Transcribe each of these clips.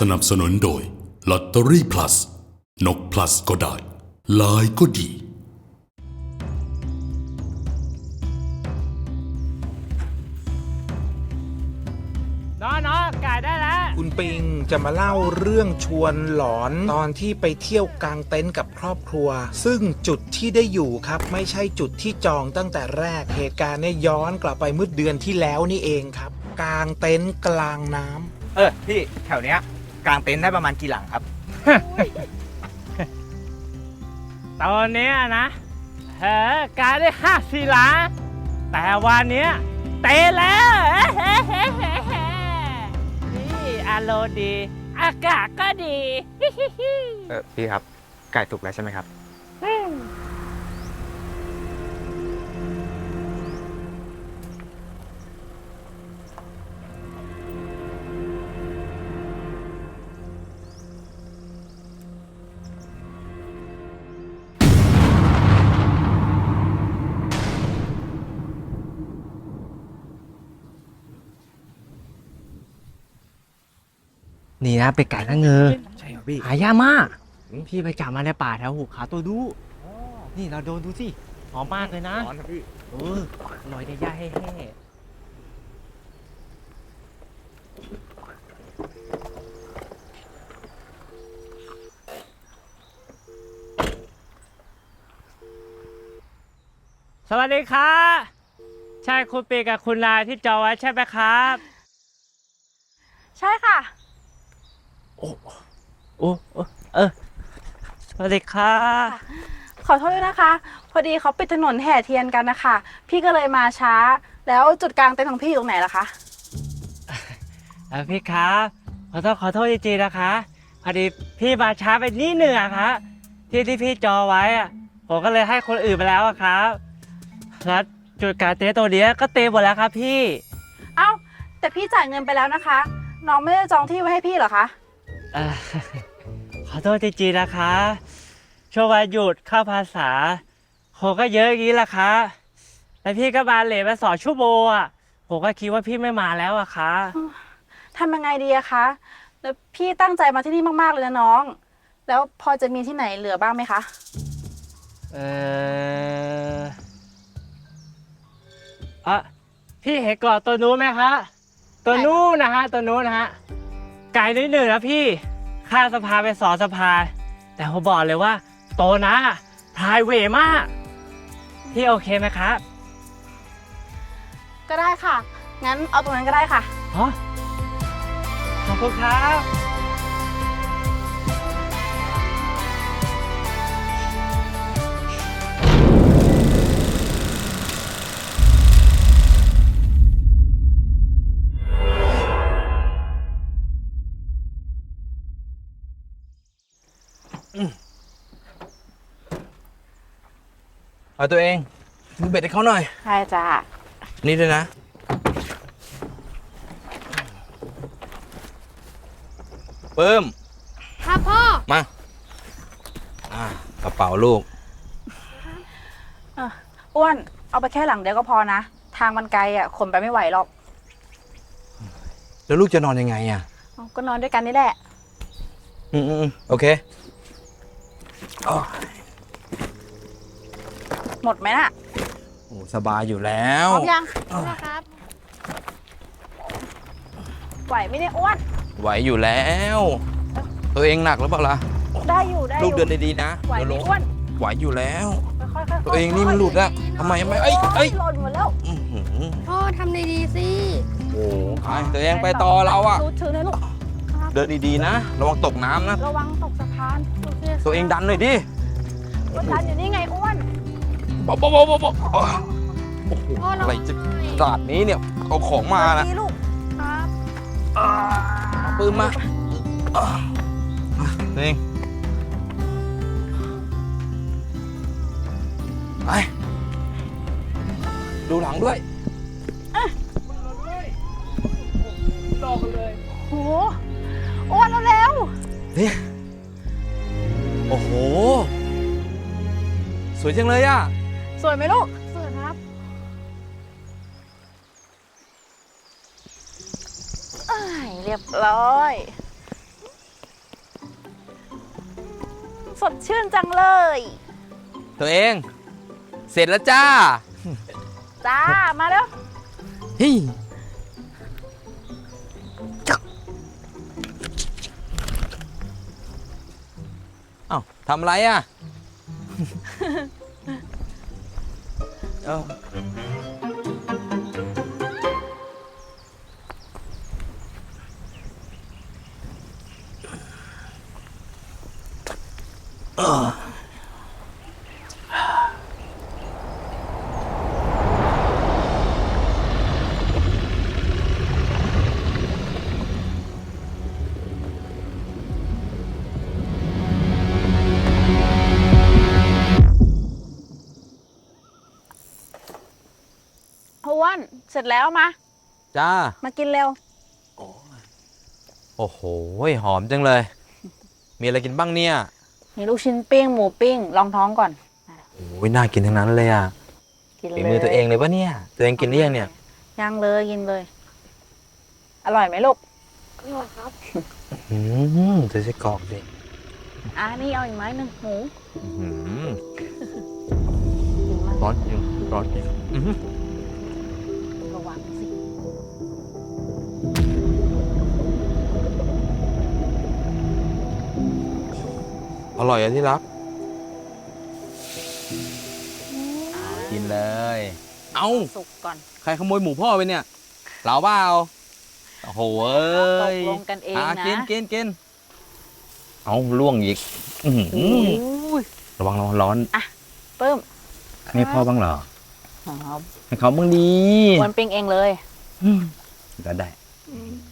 สนับสนุนโดยลอตเตอรี่ plus นก plus ก็ได้ลายก็ดี น้องน้องไก่ได้แล้ว คุณปิงจะมาเล่าเรื่องชวนหลอนตอนที่ไปเที่ยวกลางเต็นท์กับครอบครัว ซึ่งจุดที่ได้อยู่ครับ ไม่ใช่จุดที่จองตั้งแต่แรกเหตุการณ์เนี่ยย้อนกลับไปเมื่อเดือนที่แล้วนี่เองครับ กลางเต็นท์กลางน้ำเออพี่แถวเนี้ย กลางเต็นท์ได้ประมาณกี่หลังครับ ตอนเนี้ยนะเฮ้กายได้ห้าสี่หล้านแต่วันเนี้ยเตะแล้ว นี่อารมณ์ดี อากาศก็ดี เออพี่ครับไก่สุกแล้วใช่ไหมครับ นี่นะเป็ดไก่ละเงอใช่ครับพี่ หายากมากพี่ไปจับมาในป่าแถวหุบเขาตัวดูนี่เราโดนดูสิหอมมากเลยนะร้อนครับพี่เอออร่อยในย่าแห้สวัสดีครับใช่คุณปีกับคุณนายที่จองไว้ใช่ไหมครับ ใช่ค่ะ โอ้โอ้เออสวัสดีครับขอโทษด้วยนะคะ พอดีเขาปิดถนนแห่เทียนกันนะคะ พี่ก็เลยมาช้า แล้วจุดกลางเต็นท์ของพี่อยู่ตรงไหนล่ะคะ เอ่อพี่ครับขอโทษขอโทษจริงๆนะคะพอดีพี่มาช้าไปนิดหนึ่งอะครับที่ที่พี่จองไว้อะผมก็เลยให้คนอื่นไปแล้วอะครับแล้วจุดกลารเต้นท์ตัวเนี้ยก็เต็มหมดแล้วครับพี่ เอ้า แต่พี่จ่ายเงินไปแล้วนะคะ น้องไม่ได้จองที่ไว้ให้พี่เหรอคะ เอ่อขอโทษจริงๆนะคะ ช่วงวันหยุดเข้าภาษาผมก็เยอะอย่างนี้แหละคะแล้วพี่ก็มาเลทมาสองชั่วโมงอะผมก็คิดว่าพี่ไม่มาแล้วอะคะทำยังไงดีอะคะ แล้วพี่ตั้งใจมาที่นี่มาก ๆ เลยนะน้อง แล้วพอจะมีที่ไหนเหลือบ้างไหมคะ เอออะพี่เห็นก่อนตัวนู้นไหมคะ ตัวนู้นนะฮะ ตัวนู้นนะฮะ ไกลนิดหนึ่งนะพี่ข้ามสะพานไปสองสะพานแต่ผมบอกเลยว่า โตวนะพรายเวมาก พี่โอเคไหมครับก็ได้ค่ะ งั้นเอาตรงนั้นก็ได้ค่ะ ฮะขอบคุณครับ เอาตัวเองมือเบ็ดให้เขาหน่อย ใช่จ้ะนี่ด้วยนะ เพิ่มครับพ่อ มา อ่ากระเป๋าลูก อ้วน เอาไปแค่หลังเดียวก็พอนะ ทางมันไกลอะขนไปไม่ไหวหรอกแล้วลูกจะนอนยังไงอะ เอาก็นอนด้วยกันนี่แหละ อืมอืมอืมโอเคอ๋อ หมดไหมน่ะโอ้สบายอยู่แล้ว พร้อมยังครับไหวไหมเนี่ยอ้วนไหวอยู่แล้ว ตัวเองหนักหรือเปล่าล่ะได้อยู่ได้อยู่ลูกเดินดีๆนะไหวไหมเดี๋ยวล้มอ้วนไหวอยู่แล้ว ค่อยๆค่อยๆตัวเองนี่มันหลุดอะทำไมไม่เอ้ยเอ้ยโหล่นหมดแล้วอื้อหือพ่อทำดีๆสิโอ้ไปตัวเองไปต่อเราอะดูถือเลยลูกเดินดีๆนะระวังตกน้ำนะระวังตกสะพานตัวเองดันหน่อยดิ อ้วนดันอยู่นี่ไงอ้วน บ๊อบบ๊อบบ๊อบบ๊อบโอ้โหพ่อเราอะไรจะขนาดนี้เนี่ย เอาของมานะดีลูกครับเอาปืนมาอะมาตัวเองไปดูหลังด้วยโหอ้วนเร็วนี่โอ้โห สวยจังเลยอะๆ สวยไหมลูก สวยครับ เรียบร้อย สดชื่นจังเลย ตัวเอง เสร็จแล้วจ้า จ้า มาแล้ว เฮ้ยอ้าทำไรอะ อ้วนเสร็จแล้วมา จ้า มากินเร็ว โอ้โห หอมจังเลย มีอะไรกินบ้างเนี่ย มีลูกชิ้นปิ้งหมูปิ้งลองท้องก่อน โอ้ยน่ากินทั้งนั้นเลยอะกินเลฝียมือตัวเองเลยปะเนี่ย ตัวเองกินหรือยังเนี่ย ยังเลยกินเลย อร่อยไหมลูกอืมจะใช้กรอกสิอะนี่เอาอีกไม้หนึ่งหมูอื้อหือกินมาร้อนจริงร้อนจริงอื้อหือ อร่อยอะที่รัก กินเลย เอา สุกก่อน ใครขโมยหมูพ่อไปเนี่ย เราเปล่าโอ้โหเอ้ยตกลงกันเองอะนะกินกินกินเอาล่วงอีกอื้อหืออุ้ยระวังระวังร้อนเพิ่มให้พ่อบ้างเหรอ หอมให้เขาบ้างดีอ้วนปิ้งเองเลยอืมก็ได้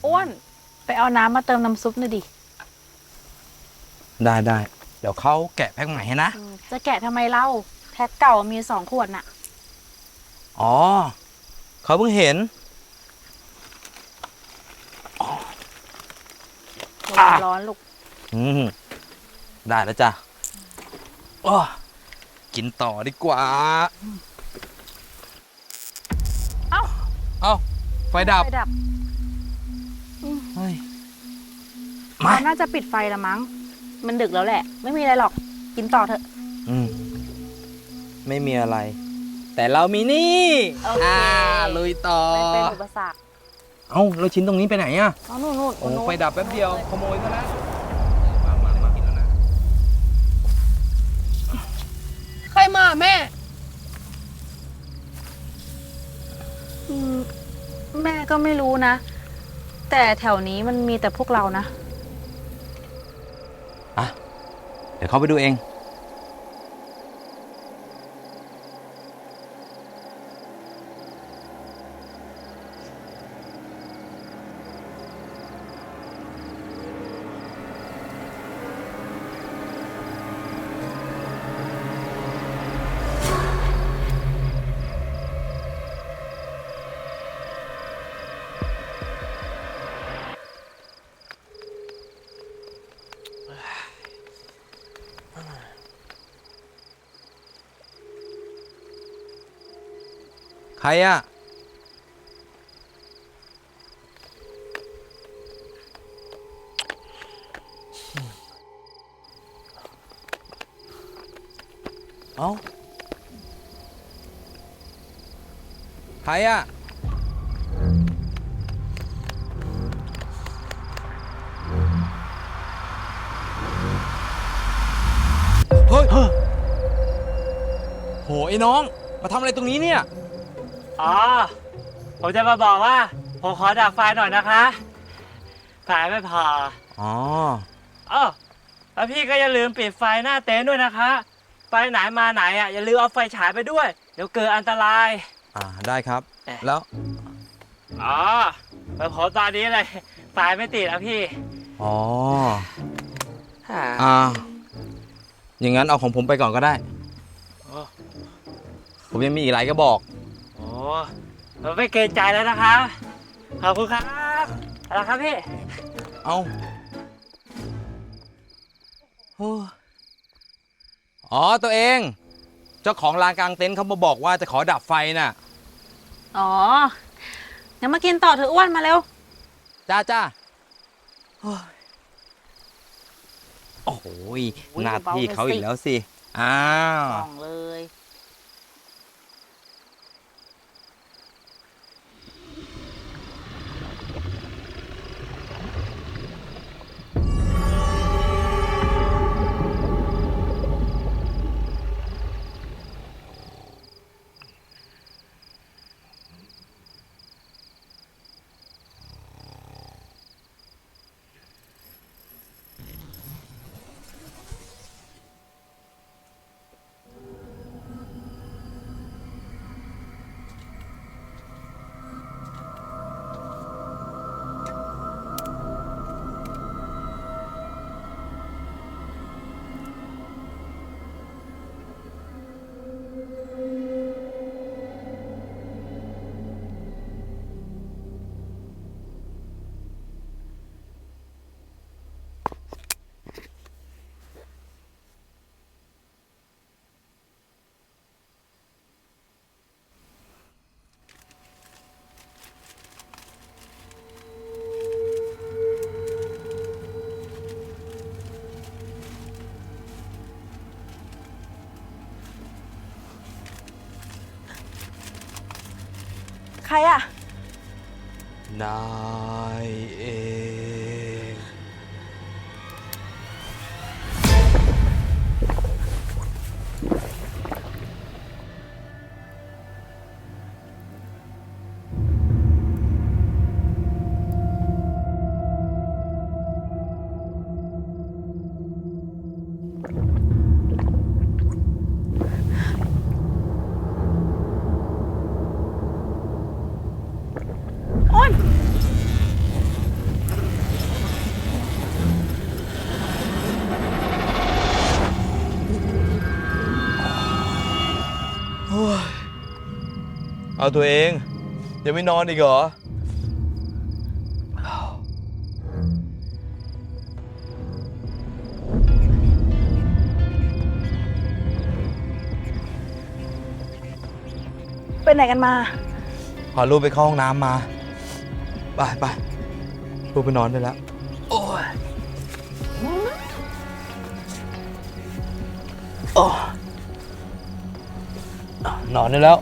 อ้วน ไปเอาน้ำมาเติมน้ำซุปหน่อยดิ ได้ได้ เดี๋ยวเขาแกะแพ็คใหม่ให้นะ จะแกะทำไมเล่า แพ็คเก่ามีสองขวดน่ะ อ๋อ เขาเพิ่งเห็นร้อนร้อนลูก อืมได้แล้วจ้ะโอ้กินต่อดีกว่า เอ้า เอ้า ไฟดับ ไฟดับเฮ้ย มาเราน่าจะปิดไฟละมั้ง มันดึกแล้วแหละ ไม่มีอะไรหรอก กินต่อเถอะ อืม ไม่มีอะไร แต่เรามีนี่โอเค อ่าลุยต่อ ไม่เป็นอุปสรรคเอ้าแล้วชิ้นตรงนี้ไปไหนอะ เอานู่นนู่นโอ้นู่นไฟดับแป๊บเดียว ขโมยซะแล้วมามามากินแล้วนะ ใครมาแม่ อืมแม่ก็ไม่รู้นะ แต่แถวนี้มันมีแต่พวกเรานะ อะ เดี๋ยวเขาไปดูเอง ใครอะเอ้าใครอะเฮ้ย โห ไอ้น้อง มาทำอะไรตรงนี้เนี่ย อ๋อ ผมจะมาบอกว่า ผมขอดับไฟหน่อยนะคะไฟไม่พออ๋อเออแล้วพี่ก็อย่าลืมปิดไฟหน้าเต็นท์ด้วยนะคะ ไปไหนมาไหนอะอย่าลืมเอาไฟฉายไปด้วย เดี๋ยวเกิดอันตราย อ่าได้ครับ เอ๊ะ แล้ว อ๋อแล้วผมตอนนี้เลยไฟไม่ติดแล้วพี่อ๋อ อ่าอย่างนั้นเอาของผมไปก่อนก็ได้โอ้ผมยังมีอีกหลายกระบอกโอ้ ผมไม่เกรงใจแล้วนะครับ ขอบคุณครับเอาละครับพี่ เอาโอ้อ๋อตัวเอง เจ้าของลานกลางเต็นท์เขามาบอกว่าจะขอดับไฟน่ะ อ๋องั้นมากินต่อเถอะอ้วนมาเร็ว จ้าจ้าโอ้ยโอ้โหยหน้าที่เขาอีกแล้วสิ อ้าวลองเลย ใครอะ นา เอาตัวเอง ยังไม่นอนอีกเหรอ ไปไหนกันมา พาลูกไปเข้าห้องน้ำมา ไปไปลูกไปนอนได้แล้ว โอ้ยโอ้นอนได้แล้ว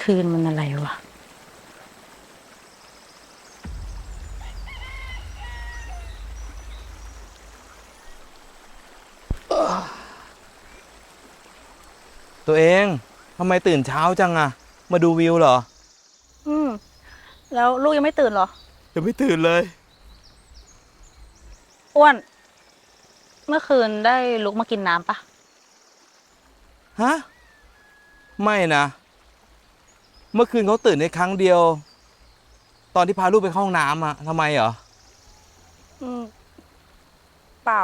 คืนมันอะไรวะ ตัวเองทำไมตื่นเช้าจังอะมาดูวิวเหรอ อืม แล้วลูกยังไม่ตื่นเหรอ ยังไม่ตื่นเลย อ้วน เมื่อคืนได้ลุกมากินน้ำปะฮะ ไม่นะ เมื่อคืนเขาตื่นในครั้งเดียว ตอนที่พาลูกไปเข้าห้องน้ำอะทำไมเหรออืมเปล่า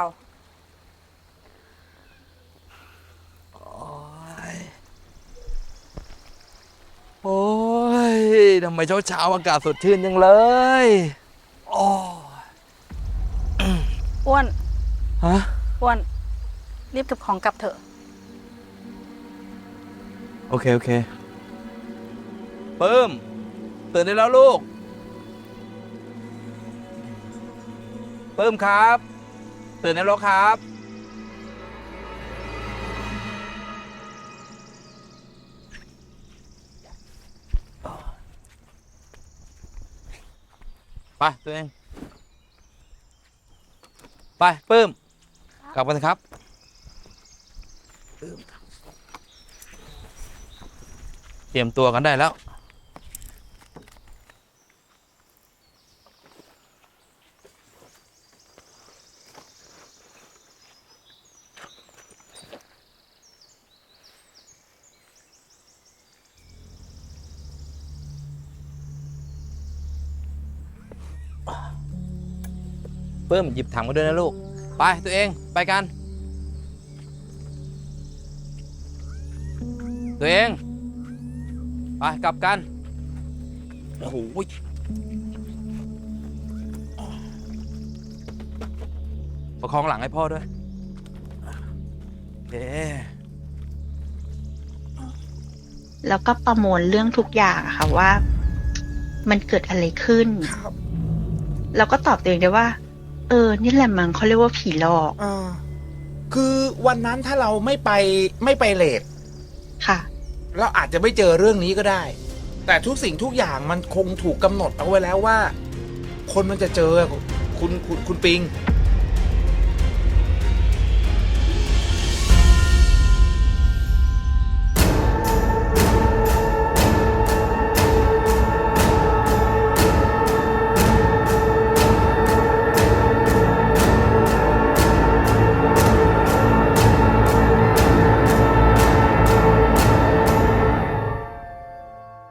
โอ้ยทำไมเช้าเช้าๆอากาศสดชื่นจังเลยโอ้อ้วน ฮะอ้วน รีบเก็บของกลับเถอะ โอเค โอเค เพิ่มตื่นได้แล้วลูกเพิ่มครับ ตื่นได้แล้วครับ ไปตัวเองไปเพิ่มกลับกันครับเตรียมตัวกันได้แล้ว เพิ่มหยิบถังมาด้วยนะลูก ไปตัวเองไปกัน ตัวเอง ไปกลับกัน โอ้โหประคองหลังให้พ่อด้วยโอเคแล้วก็ประมวลเรื่องทุกอย่างอะค่ะว่า มันเกิดอะไรขึ้นครับแล้วก็ตอบตัวเองได้ว่า เออ นี่แหละมั้งเขาเรียกว่าผีหลอกอ่าคือวันนั้นถ้าเราไม่ไปไม่ไปเลทค่ะ เราอาจจะไม่เจอเรื่องนี้ก็ได้ แต่ทุกสิ่งทุกอย่างมันคงถูกกำหนดเอาไว้แล้วว่า คนมันจะเจอคุณคุณคุณปิง